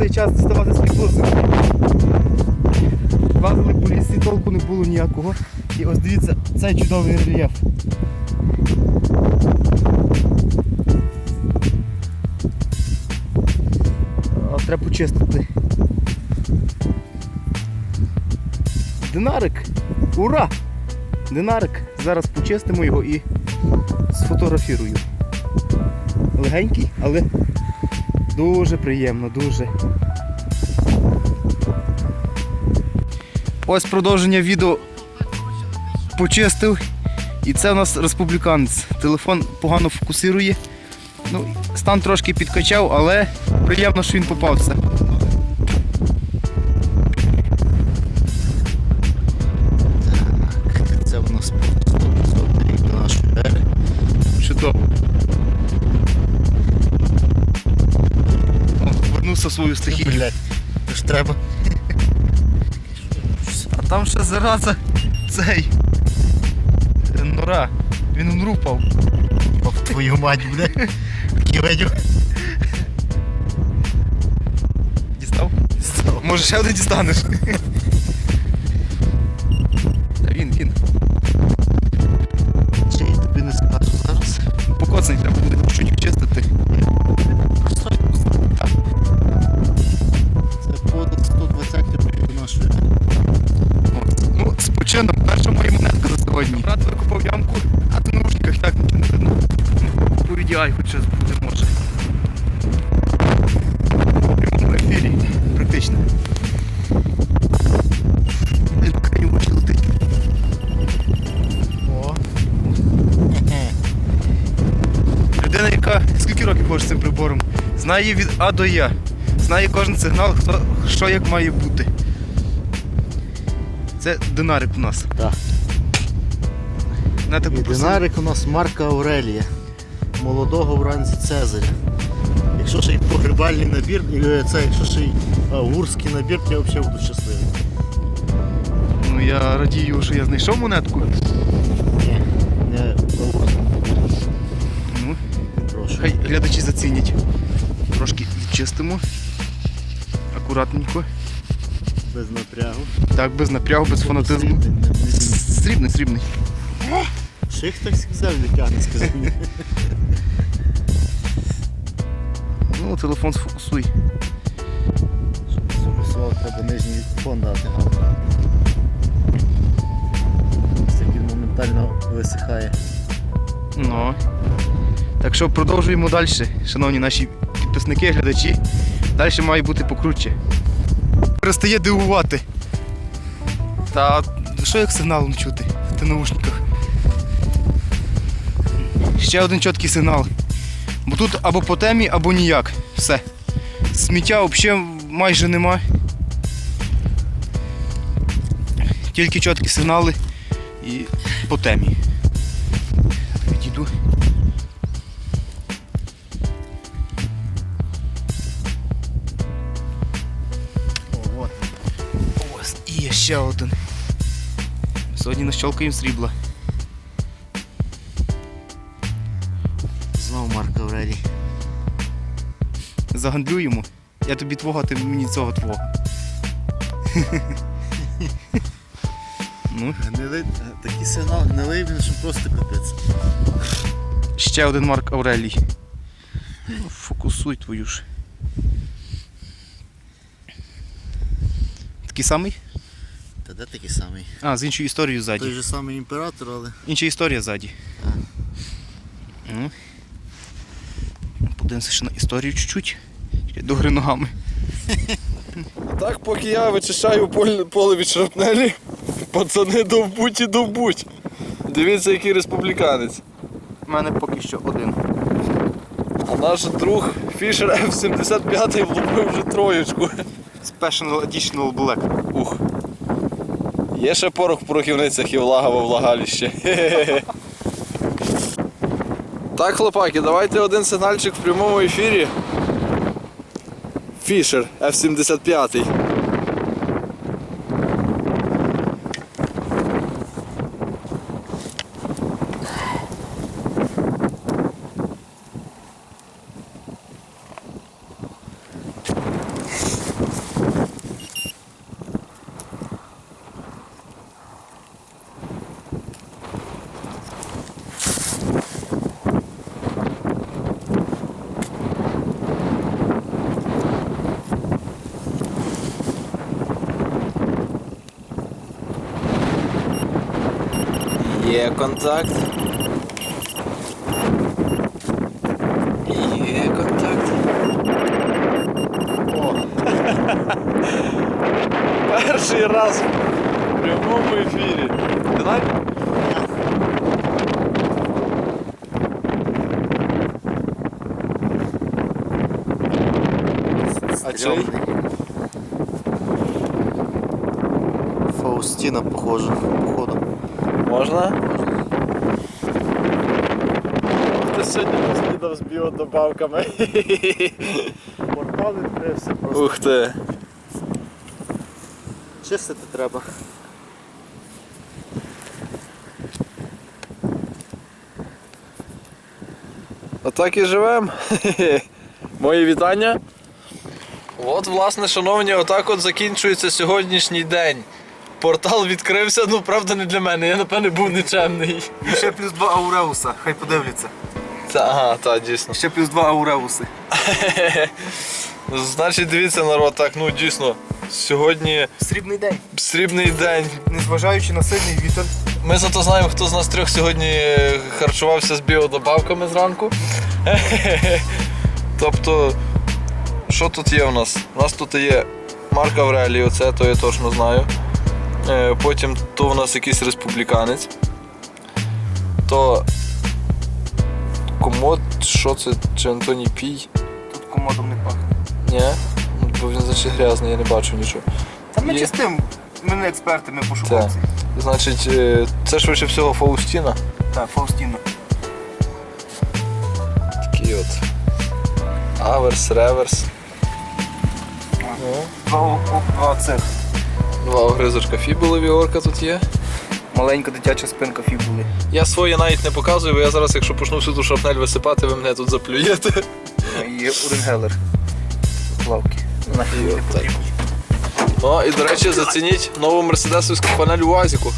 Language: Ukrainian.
цей час діставати срібло з землі. Лазили по лісі, толку не було ніякого. І ось дивіться, цей чудовий рельєф. Треба почистити. Динарик! Ура! Динарик! Зараз почистимо його і сфотографірую. Легенький, але дуже приємно, дуже. Ось продовження відео почистив. І це у нас республіканець. Телефон погано фокусує. Ну, стан трошки підкачав, але приємно, що він попався. Це в нас повний до нашої ери. Чудово. О, Вернувся в свою стихію. Блять, то ж треба. А там ще зараза цей. е, Нора. Він в нору впав. Ох, твою мать, бля. Ківедю. Дістав? Може ще один дістанеш? З цим прибором, знає від А до Я. Знає кожен сигнал, хто, що як має бути. Це динарик у нас. Так. На І динарик у нас Марка Аурелія. Молодого вранці Цезаря. Якщо ще й погребальний набір, е, це якщо ще й гурський набір, то я взагалі буду щасливий. Ну я радію, що я знайшов монетку. Хай глядачі зацінять. Трошки відчистимо. Акуратненько. Без напрягу. Так, без напрягу, без фанатизму. Срібний. Срібний. Ших так сказав, не тягне, сказав. Ну, телефон сфокусуй. Щоб сфокусував, треба нижній фон дати гарно. Він моментально висихає. Ну. Так що продовжуємо далі, шановні наші підписники, глядачі. Далі має бути покруче. Перестає дивувати. Та що як сигналом чути в наушниках? Ще один чіткий сигнал. Бо тут або по темі, або ніяк. Все. Сміття взагалі майже нема. Тільки чіткі сигнали і по темі. Ще один. Сьогодні нащолкаємо срібла. Знову Марк Аврелій. Загандлюємо. Я тобі твого, а ти мені цього твого. ну, Гнилий, такий сигнал гнилий, він що просто капець. ще один Марк Аурелій. Ну, Фокусуй твою ж. Такий самий? Та де такий самий? А, з іншою історією Той ззаді. же самий імператор, але Інша історія ззаді. Так. Ну. Подивимося ще на історію чуть-чуть. До гри ногами. Так, поки я вичищаю поле, поле від шрапнелі, пацани довбуть і довбуть. Дивіться, який республіканець. У мене поки що один. А наш друг Фішер F-75 влупив вже троєчку. Special Additional Black. Ух. Є ще порох в порохівницях і влага во влагаліще. Так, хлопаки, давайте один сигнальчик в прямому ефірі. Фішер F-75. Є контакт. Є контакт. О. Перший раз в прямому ефірі. Давай. А чий? Стрьомний. Фаустіна, похоже, походу. Можна? Ти сьогодні поснідав з біодобавками. Портал відкрився просто. Ух ти. Чистити треба. Отак і живемо. Мої вітання. От, власне, шановні, отак от закінчується сьогоднішній день. Портал відкрився, ну правда не для мене, я напевне був нечемний. І ще плюс два ауреуса, хай подивляться. Та, ага, так, дійсно. Ще плюс два ауреуси. Значить, дивіться, народ, так, ну дійсно, сьогодні Срібний день. срібний день. Незважаючи на сильний вітер. Ми зато знаємо, хто з нас трьох сьогодні е, харчувався з біодобавками зранку. Тобто, що тут є у нас? У нас тут є Марк Аврелій, це то я точно знаю. Е, Потім то у нас якийсь республіканець. То комод, що це? Чи Антоній Пій? Тут комодом не пахне. Ні? Бо він значить грязний, я не бачу нічого. Та ми Є. чистим, ми не експерти, ми пошуковці. Значить, е, це швидше всього Фаустіна. Так, Фаустіна. Такий от. Аверс, реверс. Два цих. Два огризочка фібулові орка тут є. Маленька дитяча спинка фібули. Я своє навіть не показую, бо я зараз, якщо почну всю ту шрапнель висипати, ви мене тут заплюєте. Є один гелер. Плавки. І от так. Ну і до речі, зацініть нову мерседесовську панель у Азіку.